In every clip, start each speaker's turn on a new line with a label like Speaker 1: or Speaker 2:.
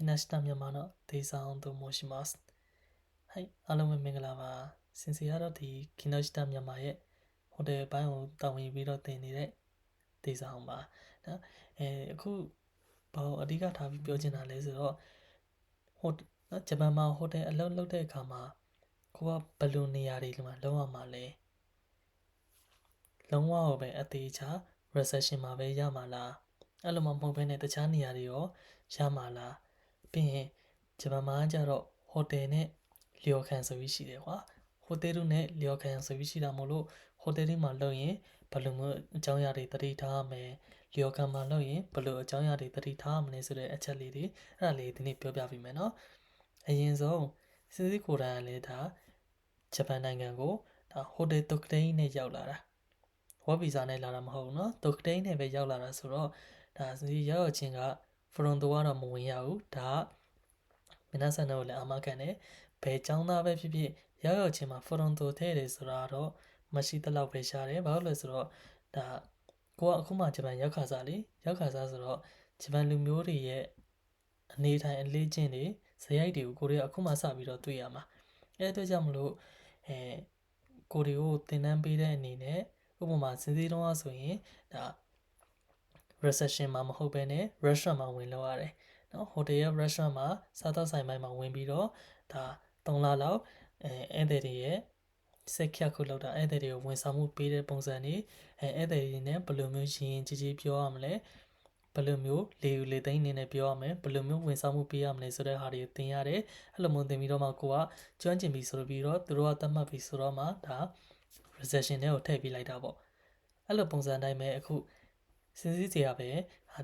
Speaker 1: 木下မြန်မာのデイさんと申しますはいအားလုံးပဲမင်္ဂလာပါစင်စီကတော့ဒီ木下မြန်မာရဲ့ဟိုတယ်ဘိုင်းကိုတာဝန်ယူပြီးတော့တင်နေတဲ့ဒေစာအောင်ပါနော်အဲအခုဘာအဓိကထားပြီးပြောချင်တာလဲဆိုတော့ဟိုနော်ဂျပန်မှာဟိုတယ်အလုပ်လုပ်တဲ့အခါမှာကိုကဘယ်လိုနေရာတွေမှာလုံးဝမှာလဲလုံးဝပဲအသေးချာ recession မှာပဲရမှာလားအဲ့လိုမှမဟုတ်ဘဲနဲ့တခြားနေရာတွေရောရမှာလား ပြီးရင်ဂျပန်မှာကျတော့ဟိုတယ်နဲ့လျော်ခံဆိုပြီးရှိတယ်ကွာဟိုတယ်တို့နဲ့လျော်ခံဆိုပြီးရှိတာမို့လို့ဟိုတယ်တွေမှာလုပ်ရင်ဘယ်လိုမျိုးအကြောင်းအရာတွေတတိထားမယ်လျော်ခံမှာလုပ်ရင်ဘယ်လိုအကြောင်းအရာတွေတတိထားမလဲဆိုတဲ့အချက်လေးတွေအဲ့ဒါလေးဒီနေ့ပြောပြပေးမယ်နော်အရင်ဆုံးစစ်စစ်ကိုယ်တိုင်ကလည်းဒါဂျပန်နိုင်ငံကိုဒါဟိုတယ်တိုကတိန်နဲ့ရောက်လာတာဝက်ဗီဇာနဲ့လာတာမဟုတ်ဘူးနော်တိုကတိန်နဲ့ပဲရောက်လာတာဆိုတော့ဒါစီရောက်ချင်းက ဖရွန်တိုကတော့မဝင်ရဘူးဒါကမနက်ဆန်တော့လည်းအမကန်တယ်ဘယ်ចောင်းသားပဲဖြစ်ဖြစ်ရောက်ရောက်ချင်းမှာဖရွန်တိုထဲတယ်ဆိုတာတော့မရှိတလောက်ပဲရှားတယ်ဘာလို့လဲဆိုတော့ဒါကိုကအခုမှဂျပန်ရောက်ခါစားလေရောက်ခါစားဆိုတော့ဂျပန်လူမျိုးတွေရဲ့အနေထိုင်အလေးချင်းတွေဇယိုက်တွေကိုကိုတွေကအခုမှစပြီးတော့တွေ့ရမှာအဲအတွက်ကြောင့်မလို့အဲကိုတွေကိုတင်တန်းပေးတဲ့အနေနဲ့ဥပမာစင်စည်းတုံးအားဆိုရင်ဒါ reception မှာမဟုတ်ဘဲနဲ့ restaurant မှာဝင်လောက်ရတယ်နော် hotel ရဲ့ restaurant မှာစားသောက်ဆိုင်ပိုင်းမှာဝင်ပြီးတော့ဒါ3လလောက်အဲအဲ့တဲ့တွေရဲ့စက်ခက်ခုလောက်တာအဲ့တဲ့တွေကိုဝန်ဆောင်မှုပေးတဲ့ပုံစံနေအဲအဲ့တဲ့တွေနဲ့ဘယ်လိုမျိုးရင်းကြီးကြီးပြောရမလဲဘယ်လိုမျိုးလေယူလေသိန်းနေနဲ့ပြောရမလဲဘယ်လိုမျိုးဝန်ဆောင်မှုပေးရမလဲဆိုတဲ့ဟာတွေကိုသင်ရတယ်အဲ့လိုမျိုးသင်ပြီးတော့မှကိုကကျွမ်းကျင်ပြီဆိုပြီးတော့သူတို့ကသတ်မှတ်ပြီဆိုတော့မှဒါ recession တွေကိုထည့်ပြလိုက်တာပေါ့အဲ့လိုပုံစံတိုင်းပဲအခု စင်စည်းစရာပဲ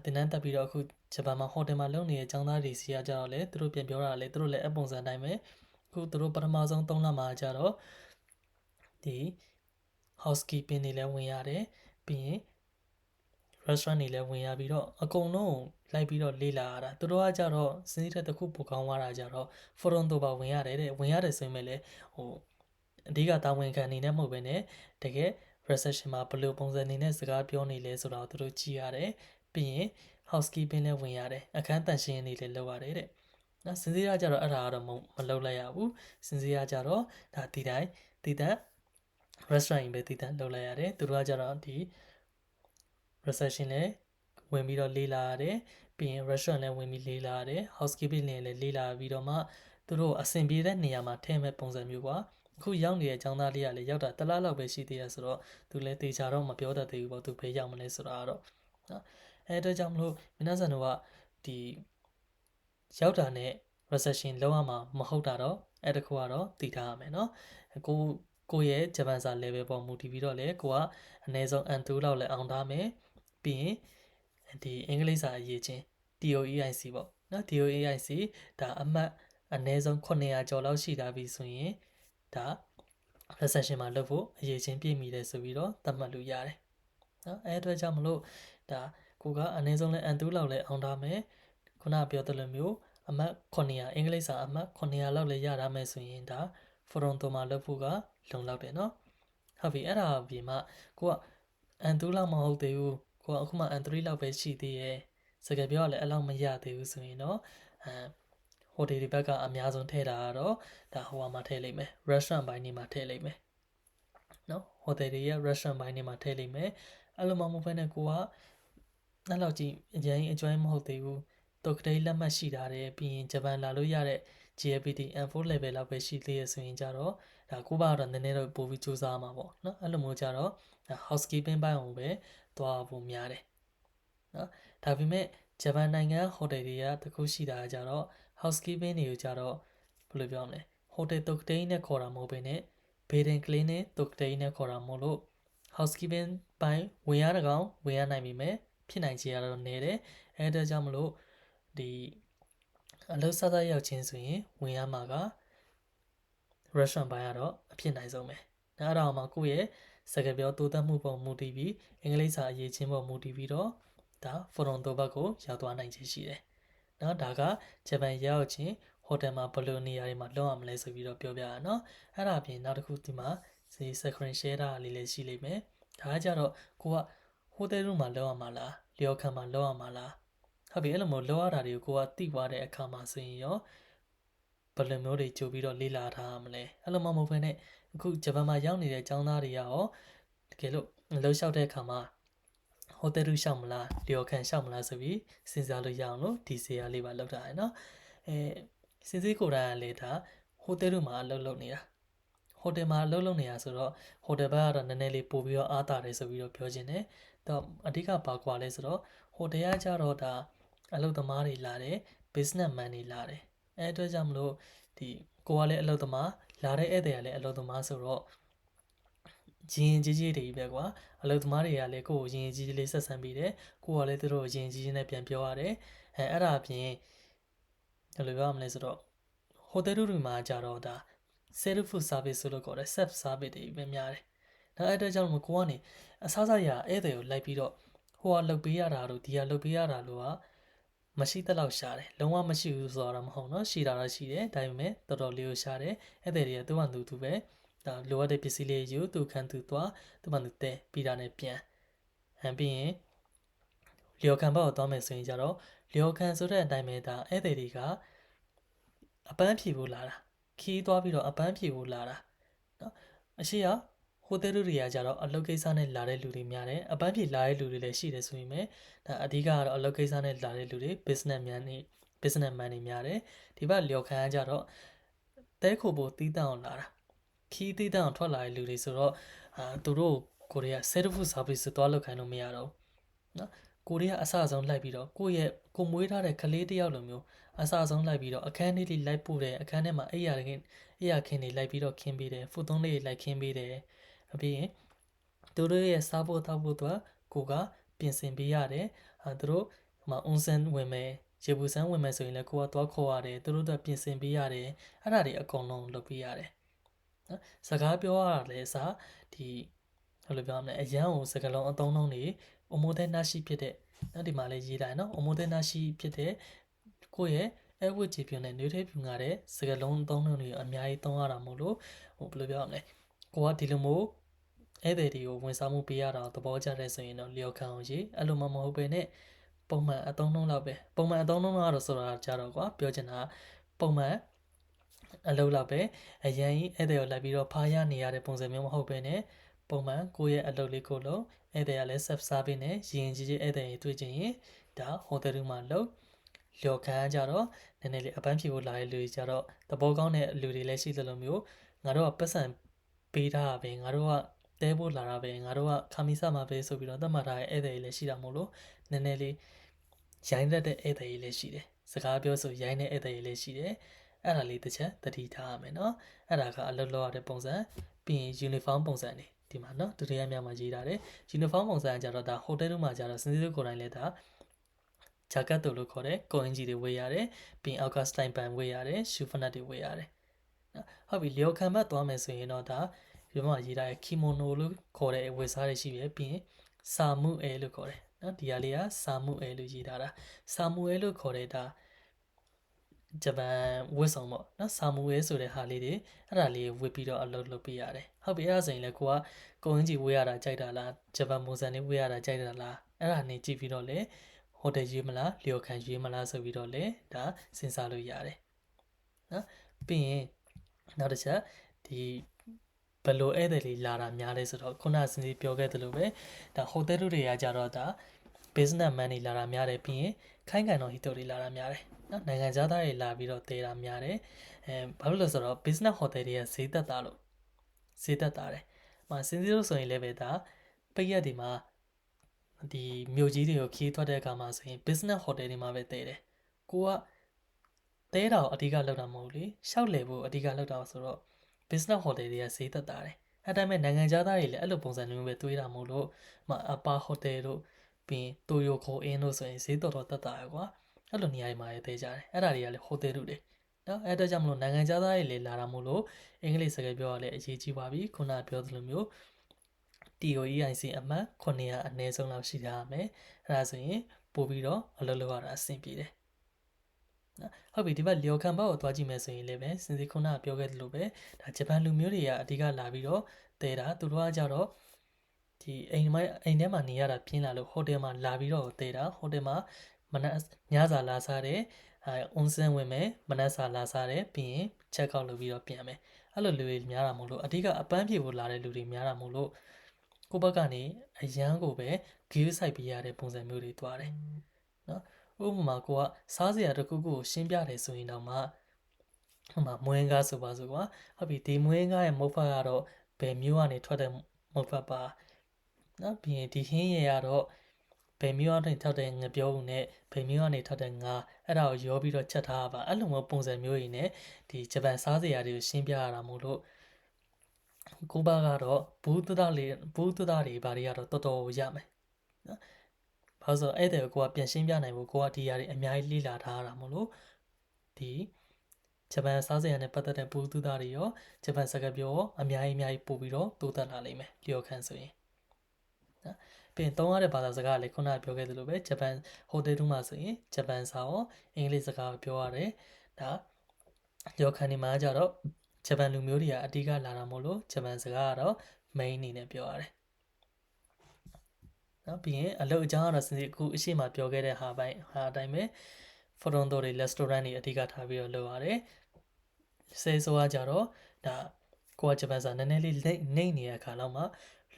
Speaker 1: တင်တန်းတက်ပြီးတော့အခုဂျပန်မှာဟိုတယ်မှာလုပ်နေတဲ့အကြောင်းသားတွေစီကကြတော့လေသူတို့ပြန်ပြောတာလေသူတို့လည်းအပုံစံတိုင်းပဲအခုသူတို့ပထမဆုံး3လမှာကြတော့ဒီ housekeeping တွေလည်းဝင်ရတယ်ပြီးရင် restaurant တွေလည်းဝင်ရပြီးတော့အကုန်လုံးလိုက်ပြီးတော့လေ့လာရတာသူတို့ကကြတော့စင်းတဲ့တစ်ခုပိုကောင်းသွားတာကြတော့ forum တို့ပါဝင်ရတယ်တဲ့ဝင်ရတယ်ဆိုရင်လည်းဟိုအဓိကတာဝန်ခံအနေနဲ့မဟုတ်ဘဲနဲ့တကယ် recession မှာဘယ်လိုပုံစံနေနဲ့စကားပြောနေလဲဆိုတော့သူတို့ကြည့်ရတယ်ပြီးရင် housekeeping လည်းဝင်ရတယ်အခန်းတန့်ရှင်းရေးလည်းလုပ်ရတယ်တဲ့နော်စင်စည်းရကြတော့အဲ့ဒါကတော့မလုပ်လိုက်ရဘူးစင်စည်းရကြတော့ဒါဒီတိုင်းဒီတန် restaurant ပဲဒီတန်လုပ်လိုက်ရတယ်သူတို့ကကြတော့ဒီ reception လည်းဝင်ပြီးတော့လေးလာရတယ်ပြီးရင် restaurant လည်းဝင်ပြီးလေးလာရတယ် housekeeping လည်းလေးလာပြီးတော့မှသူတို့အဆင်ပြေတဲ့နေရာမှာထည့်မဲ့ပုံစံမျိုးကွာ အခုရောက်နေတဲ့အကြောင်းသားလေးကလည်းရောက်တာတလားလောက်ပဲရှိသေးရဆိုတော့သူလည်းတေချာတော့မပြောတတ်သေးဘူးပေါ့သူဖေးရောက်မလဲဆိုတာကတော့နော်အဲအတွက်ကြောင့်မလို့မင်းသားဆန်တို့ကဒီရောက်တာနဲ့ recession လောက်ရမှာမဟုတ်တာတော့အဲ့တခုကတော့တည်ထားရမယ်နော်ကိုကိုရဲ့ဂျပန်စာ level ပေါ်မူတည်ပြီးတော့လေကိုကအနည်းဆုံး N2 လောက်လည်းအောင်ထားမယ်ပြီးရင်ဒီအင်္ဂလိပ်စာအရေးချင်း TOEIC ပေါ့နော် TOEIC ဒါအမှတ်အနည်းဆုံး900ကျော်လောက်ရှိတာပြီဆိုရင် ဒါ recession မှာလုပ်ဖို့အရေးချင်းပြည့်မီတယ်ဆိုပြီးတော့သတ်မှတ်လို့ရတယ်နော်အဲအတွက်ကြောင့်မလို့ဒါကိုကအနည်းဆုံးလဲ N2 လောက်လဲအောင်ထားမယ်ခုနပြောသလိုမျိုးအမှတ်900အင်္ဂလိပ်စာအမှတ်900လောက်လဲရတာမယ်ဆိုရင်ဒါ Toronto မှာလုပ်ဖို့ကလုံလောက်တယ်နော်ဟုတ်ပြီအဲ့ဒါပြင်မှကိုက N2 လောက်မဟုတ်သေးဘူးကိုကအခုမှ N3 လောက်ပဲရှိသေးရဲ့စကားပြောရလဲအဲ့လောက်မရသေးဘူးဆိုရင်တော့အဲ ဟိုတယ်ဒီဘက်ကအများဆုံးထည့်တာကတော့ဒါဟိုမှာထည့်လိုက်မယ် restaurant ဘိုင်းနေမှာထည့်လိုက်မယ်နော်ဟိုတယ်တွေရဲ့ restaurant ဘိုင်းနေမှာထည့်လိုက်မယ်အဲ့လိုမှမဟုတ်ဘဲနဲ့ကိုကအဲ့လောက်ကြီးအရင်အကျွမ်းမဟုတ်သေးဘူးတုတ်ကလေးလက်မှတ်ရှိတာတယ်ပြီးရင်ဂျပန်လာလို့ရတဲ့ GLPT N4 level လောက်ပဲရှိသေးရဆိုရင်ကြတော့ဒါကိုပါတော့နည်းနည်းတော့ပိုပြီးစူးစမ်းမှာပေါ့နော်အဲ့လိုမျိုးကြတော့ housekeeping ဘိုင်းအောင်ပဲသွားဖို့များတယ်နော်ဒါပေမဲ့ဂျပန်နိုင်ငံဟိုတယ်တွေကတခုရှိတာကြတော့ housekeeping တွေကိုကြတော့ဘယ်လိုပြောမလဲဟိုတယ်တုတ်တိန်နဲ့ခေါ်တာမဟုတ်ဘဲနဲ့ bedding clean နဲ့တုတ်တိန်နဲ့ခေါ်တာမဟုတ်လို့ housekeeping ဘိုင်းဝင်ရတဲ့ကောင်ဝင်ရနိုင်ပြီမဲ့ဖြစ်နိုင်ချေရတော့နေတယ်အဲဒါကြောင့်မလို့ဒီအလုပ်စားသားရောက်ချင်းဆိုရင်ဝင်ရမှာက restaurant ဘိုင်းကတော့အဖြစ်နိုင်ဆုံးပဲ။ဒါတော့မှကိုယ့်ရဲ့စကားပြောတိုးတက်မှုပေါ်မူတည်ပြီးအင်္ဂလိပ်စာအရေးချင်းပေါ်မူတည်ပြီးတော့ဒါဖော်ရွန်တိုဘက်ကိုရောက်သွားနိုင်ခြင်းရှိတယ်။ နော်ဒါကဂျပန်ရောက်ချင်းဟိုတယ်မှာဘယ်လိုနေရာတွေမှာလုပ်ရမလဲဆိုပြီးတော့ပြောပြရနော်။အဲ့ဒါအပြင်နောက်တစ်ခုဒီမှာစီ screen share တာလေးလည်းရှိလိမ့်မယ်။ဒါကကြတော့ကိုကဟိုတယ်ရုံမှာလုပ်ရမှာလားလျော်ခံမှာလုပ်ရမှာလားဟဟုတ်ပြီအဲ့လိုမျိုးလောရတာတွေကိုကိုကတိသွားတဲ့အခါမှာဆိုရင်ရောဘယ်လိုမျိုးတွေကြိုပြီးတော့လေ့လာထားရမလဲအဲ့လိုမှမဟုတ်ဘဲနဲ့အခုဂျပန်မှာရောက်နေတဲ့ចောင်းသားတွေကရောတကယ်လို့လှုပ်လျှောက်တဲ့အခါမှာ ဟိုတယ်ရူရှောက်မလားလျော်ခံရှောက်မလားဆိုပြီးစဉ်းစားလို့ရအောင်လို့ဒီစီယာလေးပါလောက်တာရယ်နော်အဲစဉ်းစိကိုယ်တိုင်ကလေဒါဟိုတယ်ရူမှာအလုပ်လုပ်နေတာဟိုတယ်မှာအလုပ်လုပ်နေတာဆိုတော့ဟိုတယ်ဘက်ကတော့နည်းနည်းလေးပို့ပြီးတော့အားတာတယ်ဆိုပြီးတော့ပြောချင်တယ်တော့အဓိကပါကွာလဲဆိုတော့ဟိုတယ်ကကြတော့ဒါအလုပ်သမားတွေလာတယ် business man တွေလာတယ်အဲအတွက်ကြောင့်မလို့ဒီကိုကလည်းအလုပ်သမားလာတဲ့ဧည့်သည်ကလည်းအလုပ်သမားဆိုတော့ ရင်ကြီးကြီးတွေပဲကွာအလုပ်သမားတွေကလည်းကိုကိုရင်ကြီးကြီးလေးဆက်ဆံပြီးတယ်ကိုကလည်းသူတို့ရင်ကြီးကြီးနဲ့ပြန်ပြောရတယ်အဲအဲ့ဒါအပြင်ဘယ်လိုပြောရမလဲဆိုတော့ဟိုတယ်တွေမှာကြတော့ဒါ self food service ဆိုလို့ခေါ်တဲ့ self service တွေပဲများတယ်ဒါအဲ့အတွက်ကြောင့်မကိုကနေအစားစားရဧည့်သည်ကိုလိုက်ပြီးတော့ဟိုကလုတ်ပေးရတာတို့ဒီကလုတ်ပေးရတာလို့ကမရှိတဲ့လောက်ရှာတယ်လုံးဝမရှိဘူးဆိုတော့မဟုတ်တော့ရှိတာတော့ရှိတယ်ဒါပေမဲ့တော်တော်လေးကိုရှာတယ်ဧည့်သည်တွေကသူ့ဟာသူသူပဲ ဒါလိုအပ်တဲ့ပစ္စည်းလေးယူသူခံသူသွားသူ့ဘာသူတဲပြီးတာနဲ့ပြန်ဟန်ပြီးရင်လျော်ခံဘက်ကိုသွားမယ်ဆိုရင်ကြတော့လျော်ခံဆိုတဲ့အတိုင်းပဲဒါဧည့်သည်တွေကအပန်းဖြေဖို့လာတာခီးသွားပြီးတော့အပန်းဖြေဖို့လာတာနော်အရှိရဟိုတယ်တွေကကြတော့အလုပ်ကိစ္စနဲ့လာတဲ့လူတွေများတယ်အပန်းဖြေလာတဲ့လူတွေလည်းရှိတယ်ဆိုရင်ပဲဒါအဓိကကတော့အလုပ်ကိစ္စနဲ့လာတဲ့လူတွေ business man တွေ business man တွေများတယ်ဒီဘက်လျော်ခံကကြတော့တဲခိုဖို့တီးတန့်အောင်လာတာ ခီးတီးတန့်အောင်ထွက်လာတဲ့လူတွေဆိုတော့အာသူတို့ကိုရီးယား self food service သွားလုပ်ခိုင်းလို့မရတော့ဘူးနော်ကိုရီးယားအဆအဆုံးလိုက်ပြီးတော့ကိုယ့်ရဲ့ကိုမွေးထားတဲ့ကလေးတယောက်လိုမျိုးအဆအဆုံးလိုက်ပြီးတော့အခန်းလေးလေးလိုက်ပို့တယ်အခန်းထဲမှာအိယာခင်အိယာခင်တွေလိုက်ပြီးတော့ခင်းပေးတယ်ဖူသွန်းလေးတွေလိုက်ခင်းပေးတယ်အပြင်သူတို့ရဲ့စားဖို့တောက်ဖို့တော့ကိုကပြင်ဆင်ပေးရတယ်အဲသူတို့ဟိုမှာအွန်ဆန်ဝင်မယ်ရေဘူးဆန်းဝင်မယ်ဆိုရင်လည်းကိုကသွားခေါ်ရတယ်သူတို့တော့ပြင်ဆင်ပေးရတယ်အဲ့ဒါတွေအကုန်လုံးလုပ်ပေးရတယ် နော်စကားပြောရတာလည်းအစားဒီဘယ်လိုပြောမလဲအရန်ကိုစကားလုံးအသုံးလုံးတွေအမိုးတဲ့နှရှိဖြစ်တဲ့နော်ဒီမှာလည်းရေးတာနော်အမိုးတဲ့နှရှိဖြစ်တဲ့ကိုယ့်ရဲ့အဝတ်ကြည်ပြင်းတဲ့နှွေးထဲပြူငါတဲ့စကားလုံးအသုံးလုံးတွေအများကြီးသုံးရတာမို့လို့ဟိုဘယ်လိုပြောရမလဲကိုကဒီလိုမျိုးဧည့်သည်တွေကိုဝန်ဆောင်မှုပေးရတာသဘောကျတဲ့ဆိုရင်တော့လျော်ခံအောင်ရေးအဲ့လိုမှမဟုတ်ပဲနဲ့ပုံမှန်အသုံးနှုန်းလောက်ပဲပုံမှန်အသုံးနှုန်းကတော့ဆိုတာကြတော့ကွာပြောချင်တာပုံမှန် အလုပ်လောက်ပဲအရင်ဧည့်သည်ကိုလိုက်ပြီးတော့ဖားရနေရတဲ့ပုံစံမျိုးမဟုတ်ပဲနဲ့ပုံမှန်ကိုယ့်ရဲ့အလုပ်လေးကိုလုပ်ဧည့်သည်ကလည်း self service နဲ့ရင်ကြီးကြီးဧည့်သည်တွေတွေ့ချင်ရင်ဒါဟိုတယ်ရူမှာလုပ်လျော်ခံကြတော့နည်းနည်းလေးအပန်းဖြေဖို့လာတဲ့လူတွေကြတော့သဘောကောင်းတဲ့လူတွေလည်းရှိသလိုမျိုးငါတို့ကပတ်စံပေးထားတာပဲငါတို့ကတဲဖို့လာတာပဲငါတို့ကခါမီဆမှာပဲဆိုပြီးတော့သတ်မှတ်ထားတဲ့ဧည့်သည်တွေလည်းရှိတာမို့လို့နည်းနည်းလေးရိုင်းတတ်တဲ့ဧည့်သည်တွေလည်းရှိတယ်စကားပြောဆိုရိုင်းတဲ့ဧည့်သည်တွေလည်းရှိတယ် အဲ့ဒါလေးတစ်ချက်သတိထားရမယ်နော်အဲ့ဒါကအလုပ်လုပ်ရတဲ့ပုံစံပြီးရင် uniform ပုံစံတွေဒီမှာနော်ဒုတိယမြောက်မှာရေးထားတယ် uniform ပုံစံကြတော့ဒါ hotel တို့မှာကြတော့စင်စစ်ကိုယ်တိုင်လည်းဒါဂျာကတ်တို့လို့ခေါ်တဲ့ကိုအင်ဂျီတွေဝေးရတယ်ပြီးရင်အောက်ကစတိုင်ပန်ဝေးရတယ်ရှူဖနတ်တွေဝေးရတယ်နော်ဟုတ်ပြီလျော်ခံဘတ်သွားမယ်ဆိုရင်တော့ဒါဒီမှာရေးထားတဲ့ kimono လို့ခေါ်တဲ့ဝေစားတွေရှိပြီပြီးရင်စာမှုအဲလို့ခေါ်တယ်နော်ဒီဟာလေးကစာမှုအဲလို့ရေးထားတာစာမှုအဲလို့ခေါ်တဲ့ဒါ ဂျပန်ဝတ်ဆောင်ပေါ့နော်ဆာမူရဲဆိုတဲ့ဟာလေးတွေအဲ့ဒါလေးဝတ်ပြီးတော့အလုပ်လုပ်ပေးရတယ်ဟုတ်ပြီအဲ့ဒါဆိုရင်လည်းကိုကကိုင်းကြီးဝေးရတာကြိုက်တာလားဂျပန်မွန်ဆန်လေးဝေးရတာကြိုက်တာလားအဲ့ဒါနေကြည့်ပြီးတော့လေဟိုတယ်ရွေးမလားလျော်ခံရွေးမလားဆိုပြီးတော့လေဒါစဉ်းစားလို့ရတယ်နော်ပြီးရင်နောက်တစ်ချက်ဒီဘယ်လိုဧည့်သည်လေးလာတာများလဲဆိုတော့ခုနကစဉ်းစားပြောခဲ့သလိုပဲဒါဟိုတယ်တွေကကြတော့ဒါ business man တွေလာတာများတယ်ပြီးရင်ခိုင်းကန်တော်ဟီတိုတွေလာတာများတယ်နော်နိုင်ငံခြားသားတွေလာပြီးတော့တေးတာများတယ်အဲဘာလို့လဲဆိုတော့ business hotel တွေကဈေးသက်တာလို့ဈေးသက်တာတယ်။မှာစဉ်းစားလို့ဆိုရင်လည်းပဲဒါပိတ်ရက်ဒီမှာဒီမြို့ကြီးတွေကိုခီးထွက်တဲ့အခါမှာဆိုရင် business hotel တွေမှာပဲတေးတယ်။ကိုကတဲတာကိုအဓိကလောက်တာမဟုတ်လေ။ရှောက်လေဖို့အဓိကလောက်တာဆိုတော့ business hotel တွေကဈေးသက်တာတယ်။အဲဒါပေမဲ့နိုင်ငံခြားသားတွေလည်းအဲ့လိုပုံစံမျိုးပဲတွေးတာမဟုတ်လို့မအပါ hotel တို့ ပြီးရင်တိုယိုခိုအင်းတို့ဆိုရင်ဈေးတော်တော်တက်တာရကွာ။အဲ့လိုနေရာတွေမှာရေးသေးကြတယ်အဲ့ဒါတွေကလည်းဟိုတယ်တို့တွေနော်အဲ့တော့ကြောင့်မလို့နိုင်ငံခြားသားတွေလည်းလာတာမို့လို့အင်္ဂလိပ်စကားပြောရလဲအရေးကြီးပါပြီခုနပြောသလိုမျိုး TOEIC အမှတ်900အနည်းဆုံးလောက်ရှိထားရမယ်အဲ့ဒါဆိုရင်ပို့ပြီးတော့အလုပ်လုပ်ရတာအဆင်ပြေတယ်နော်ဟုတ်ပြီဒီဘက်လျော်ခံဘက်ကိုသွားကြည့်မယ်ဆိုရင်လည်းပဲစင်စီခုနပြောခဲ့သလိုပဲဒါဂျပန်လူမျိုးတွေကအဓိကလာပြီးတော့တဲတာသူတို့ကကြတော့ ဒီအိမ်မှာအိမ်ထဲမှာနေရတာပြင်းလာလို့ဟိုတယ်မှာလာပြီးတော့တဲတာဟိုတယ်မှာမနက်ညစာလာစားတယ်အဲအွန်စင်ဝင်မယ်မနက်စာလာစားတယ်ပြီးရင်ချက်ကောက်လုပ်ပြီးတော့ပြန်မယ်အဲ့လိုလူတွေများတာမို့လို့အဓိကအပန်းဖြေဖို့လာတဲ့လူတွေများတာမို့လို့ကိုယ့်ဘက်ကနေအရန်ကိုပဲဂီးဆိုင်ပေးရတဲ့ပုံစံမျိုးတွေတွားတယ်နော်ဥပမာကိုကစားစရာတစ်ခုခုကိုရှင်းပြတယ်ဆိုရင်တော့မှဟိုမှာမွေးကားဆိုပါစို့ကွာဟုတ်ပြီဒီမွေးကားရဲ့မုတ်ဖတ်ကတော့ဘယ်မျိုးကနေထွက်တဲ့မုတ်ဖတ်ပါ နော်ပြီးရင်ဒီဟင်းရရတော့ဘယ်မျိုးကနေထောက်တဲ့ငပြောဦးနဲ့ဘယ်မျိုးကနေထောက်တဲ့ငါအဲ့ဒါကိုရောပြီးတော့ချက်ထားပါအဲ့လိုမျိုးပုံစံမျိုးကြီးနဲ့ဒီဂျပန်စားစရာတွေကိုရှင်းပြရတာမို့လို့ကိုဘာကတော့ဘူးသဒလေးဘူးသဒတွေဘာတွေကတော့တော်တော်ရမယ်နော်ဘာလို့ဆိုအဲ့တဲ့ကိုကပြန်ရှင်းပြနိုင်ဖို့ကိုကဒီຢာတွေအများကြီးလေ့လာထားရတာမို့လို့ဒီဂျပန်စားစရာနဲ့ပတ်သက်တဲ့ဘူးသဒတွေရောဂျပန်စကားပြောရောအများကြီးအများကြီးပို့ပြီးတော့တိုးတက်လာလိမ့်မယ်လျော်ခန့်ဆိုရင်နော် ပြင်သုံးရတဲ့ဘာသာစကားကလည်းခုနကပြောခဲ့သလိုပဲဂျပန်ဟိုတယ်တူမှာဆိုရင်ဂျပန်စာရောအင်္ဂလိပ်စကားပြောရတယ်ဒါရောခန်ဒီမှာကြတော့ဂျပန်လူမျိုးတွေကအဓိကလာတာမို့လို့ဂျပန်စကားကတော့ main အနေနဲ့ပြောရတယ်နော်ပြီးရင်အလုပ်အကြောင်းကတော့စအခုအရှိမပြောခဲ့တဲ့ဟာပိုင်းဟာအတိုင်းပဲဖရွန်တိုတွေ restaurant တွေအဓိကထားပြီးတော့လုပ်ရတယ်စေဆိုကကြတော့ဒါကိုကဂျပန်စာနည်းနည်းလေးနှိမ့်နေတဲ့အခါလောက်မှ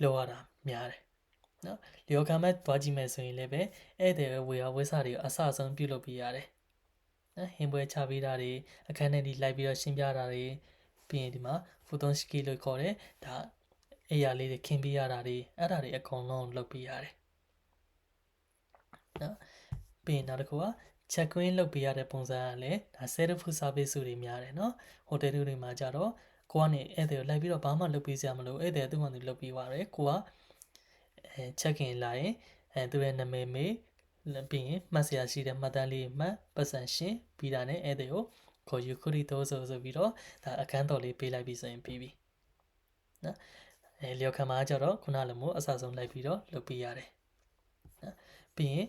Speaker 1: လိုရတာများတယ် နော်လျော်ခံမဲ့သွားကြည့်မယ်ဆိုရင်လည်းပဲဧည့်သည်ဝေယဝိဆာတွေအဆအဆုံးပြုလုပ်ပြရတယ်နော်ဟင်ပွဲချပေးတာတွေအခန်းထဲဒီလိုက်ပြီးတော့ရှင်းပြတာတွေပြီးရင်ဒီမှာဖူသွန်စကီလို့ခေါ်တယ်ဒါအေးရလေးတွေခင်းပေးရတာတွေအဲ့ဒါတွေအကုန်လုံးလုပ်ပေးရတယ်နော်ပြီးရင်နောက်တစ်ခုက check in လုပ်ပေးရတဲ့ပုံစံကလည်းဒါ self food service တွေများတယ်နော်ဟိုတယ်တွေမှာကြတော့ကိုကနေဧည့်သည်ကိုလိုက်ပြီးတော့ဘာမှလုပ်ပေးစရာမလိုဧည့်သည်သူ့မှသူလုပ်ပေးပါတယ်ကိုက အဲ check in လာရင်အဲသူရဲ့နာမည်မေးပြီးရင်မှတ်စရာရှိတဲ့မှတ်တမ်းလေးမှတ်ပတ်စံရှင်းပြီးတာနဲ့ဧည့်သည်ကိုခေါ်ယူခရီးတော့ဆိုဆိုပြီးတော့ဒါအခန်းတော်လေးပေးလိုက်ပြီးဆိုရင်ပြီးပြီနော်အဲလျော်ခံမှာကြတော့ခုနလိုမျိုးအစဆုံးလိုက်ပြီးတော့လုပ်ပေးရတယ်နော်ပြီးရင်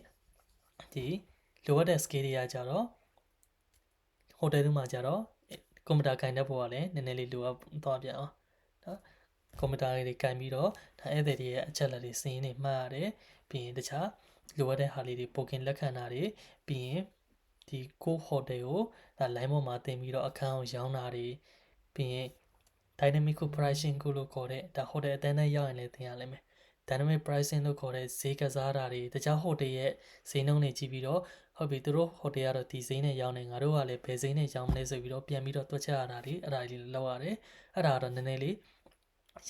Speaker 1: ဒီလိုအပ်တဲ့ skill တွေကကြတော့ဟိုတယ်တွေမှာကြတော့ကွန်ပျူတာကင်တဲ့ဘောကလည်းနည်းနည်းလေးလိုအပ်သွားပြန်အောင်နော် ကွန်ပျူတာလေးကင်ပြီးတော့ဒါဧည့်သည်တွေရဲ့အချက်အလက်တွေစင်းနေမှတ်ရတယ်ပြီးရင်တခြားလိုအပ်တဲ့ဟာလေးတွေပိုကင်လက်ခံတာတွေပြီးရင်ဒီကိုဟိုတယ်ကိုဒါ line ပေါ်မှာတင်ပြီးတော့အခန်းကိုရောင်းတာတွေပြီးရင် dynamic pricing ကိုလို့ခေါ်တဲ့ဒါဟိုတယ်အတန်းတန်းရောက်ရင်လည်းသင်ရလိမ့်မယ် dynamic pricing လို့ခေါ်တဲ့ဈေးကစားတာတွေတခြားဟိုတယ်ရဲ့ဈေးနှုန်းတွေကြည့်ပြီးတော့ဟုတ်ပြီသူတို့ဟိုတယ်ကတော့ဒီဈေးနဲ့ရောင်းနေငါတို့ကလည်းဘယ်ဈေးနဲ့ရောင်းမလဲဆိုပြီးတော့ပြန်ပြီးတော့တွက်ချက်ရတာတွေအဲ့ဒါလေးလောက်ရတယ်အဲ့ဒါကတော့နည်းနည်းလေး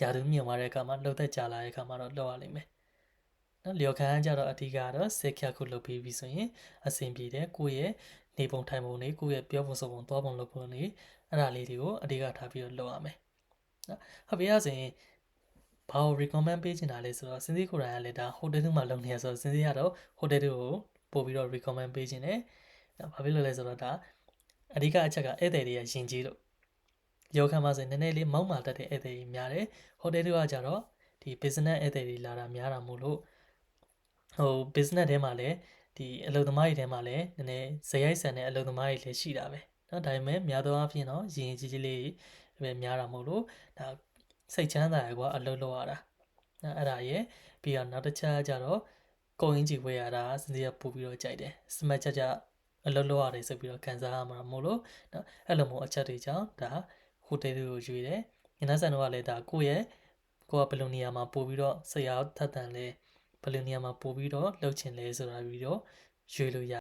Speaker 1: ရာထူးမြင့်သွားတဲ့အခါမှာလှုပ်သက်ကြလာတဲ့အခါမှာတော့လောက်ရလိမ့်မယ်နော်လျော်ခံကြတော့အဓိကတော့စက်ခက်ခုလုပ်ပြီးပြီဆိုရင်အဆင်ပြေတယ်ကိုယ့်ရဲ့နေပုံထိုင်ပုံလေးကိုယ့်ရဲ့ပြောပုံဆိုပုံသွားပုံလုပ်ပုံလေးအဲ့ဒါလေးတွေကိုအဓိကထားပြီးတော့လုပ်ရမယ်နော်ဟုတ်ပြီအဲ့ဆိုရင်ဘာကို recommend ပေးချင်တာလဲဆိုတော့စင်စီကိုယ်တိုင်ကလည်းဒါဟိုတယ်တွေမှာလုပ်နေရဆိုတော့စင်စီကတော့ဟိုတယ်တွေကိုပို့ပြီးတော့ recommend ပေးချင်တယ်။ဘာဖြစ်လို့လဲဆိုတော့ဒါအဓိကအချက်ကဧည့်သည်တွေကယဉ်ကျေးလို့ ရောခံပါဆိုနည်းနည်းလေးမောက်မာတတ်တဲ့ဧည့်သည်တွေများတယ်။ဟိုတယ်တွေကကြတော့ဒီ business ဧည့်သည်တွေလာတာများတာမို့လို့ဟို business ထဲမှာလည်းဒီအလုပ်သမားတွေထဲမှာလည်းနည်းနည်းဇယိုက်ဆန်တဲ့အလုပ်သမားတွေလည်းရှိတာပဲเนาะဒါပေမဲ့များသောအားဖြင့်တော့ရင်ကြီးကြီးလေးပဲများတာမို့လို့ဒါစိတ်ချမ်းသာရကွာအလုပ်လုပ်ရတာအဲ့ဒါရဲ့ပြီးတော့နောက်တစ်ချက်ကျတော့ကိုင်းကြီးဝယ်ရတာစင်စီကပို့ပြီးတော့ကြိုက်တယ်စမတ်ချက်ချက်အလုပ်လုပ်ရတယ်ဆိုပြီးတော့ခံစားရမှာမို့လို့နော်အဲ့လိုမျိုးအချက်တွေကြောင့်ဒါ ဟိုတယ်တွေကိုရွေးတယ်ညနေဆန်တော့ကလည်းဒါကိုယ့်ရဲ့ကိုကဘယ်လိုနေရာမှာပို့ပြီးတော့ဆရာထက်တန်လဲဘယ်လိုနေရာမှာပို့ပြီးတော့လှုပ်ချင်လဲဆိုတာပြီးတော့ရွေးလို့ရ